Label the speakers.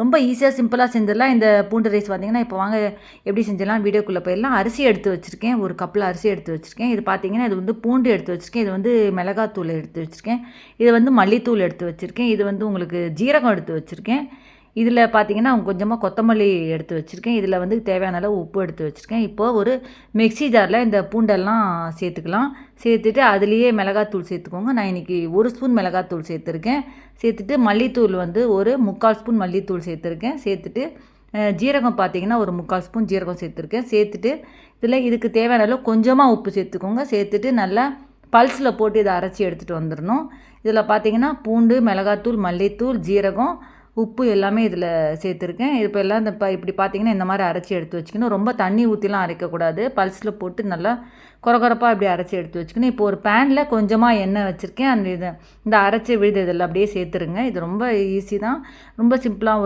Speaker 1: ரொம்ப ஈஸியாக சிம்பிளாக செஞ்சிடலாம். இந்த பூண்டு ரைஸ் பார்த்தீங்கன்னா இப்போ வாங்க எப்படி செஞ்சிடலாம்? வீடியோக்குள்ளே போயிடலாம். அரிசி எடுத்து வச்சுருக்கேன். ஒரு கப்பில் அரிசி எடுத்து வச்சுருக்கேன். இது பார்த்தீங்கன்னா இது வந்து பூண்டு எடுத்து வச்சுருக்கேன். இது வந்து மிளகாத்தூள் எடுத்து வச்சுருக்கேன். இது வந்து மல்லித்தூள் எடுத்து வச்சுருக்கேன். இது வந்து உங்களுக்கு ஜீரகம் எடுத்து வச்சுருக்கேன். இதில் பார்த்தீங்கன்னா கொஞ்சமாக கொத்தமல்லி எடுத்து வச்சுருக்கேன். இதில் வந்து தேவையான அளவு உப்பு எடுத்து வச்சுருக்கேன். இப்போது ஒரு மிக்ஸி ஜாரில் இந்த பூண்டெல்லாம் சேர்த்துக்கலாம். சேர்த்துட்டு அதுலேயே மிளகாத்தூள் சேர்த்துக்கோங்க. நான் இன்றைக்கி ஒரு ஸ்பூன் மிளகாத்தூள் சேர்த்துருக்கேன். சேர்த்துட்டு மல்லித்தூள் வந்து ஒரு முக்கால் ஸ்பூன் மல்லித்தூள் சேர்த்துருக்கேன். சேர்த்துட்டு ஜீரகம் பார்த்தீங்கன்னா ஒரு முக்கால் ஸ்பூன் ஜீரகம் சேர்த்துருக்கேன். சேர்த்துட்டு இதில் இதுக்கு தேவையான அளவு கொஞ்சமாக உப்பு சேர்த்துக்கோங்க. சேர்த்துட்டு நல்லா பல்ஸில் போட்டு இதை அரைச்சி எடுத்துகிட்டு வந்துடணும். இதில் பார்த்தீங்கன்னா பூண்டு மிளகாத்தூள் மல்லித்தூள் ஜீரகம் உப்பு எல்லாமே இதில் சேர்த்துருக்கேன். இப்போ எல்லாம் இந்த ப இப்படி பார்த்தீங்கன்னா இந்த மாதிரி அரைச்சி எடுத்து வச்சுக்கணும். ரொம்ப தண்ணி ஊற்றிலாம் அரைக்கக்கூடாது. பல்ஸில் போட்டு நல்லா குறகுறப்பாக இப்படி அரைச்சி எடுத்து வச்சுக்கணும். இப்போ ஒரு பேனில் கொஞ்சமாக எண்ணெய் வச்சுருக்கேன். அந்த இதை இந்த அரைச்சி விழுது இதில் அப்படியே சேர்த்துருங்க. இது ரொம்ப ஈஸி தான். ரொம்ப சிம்பிளாக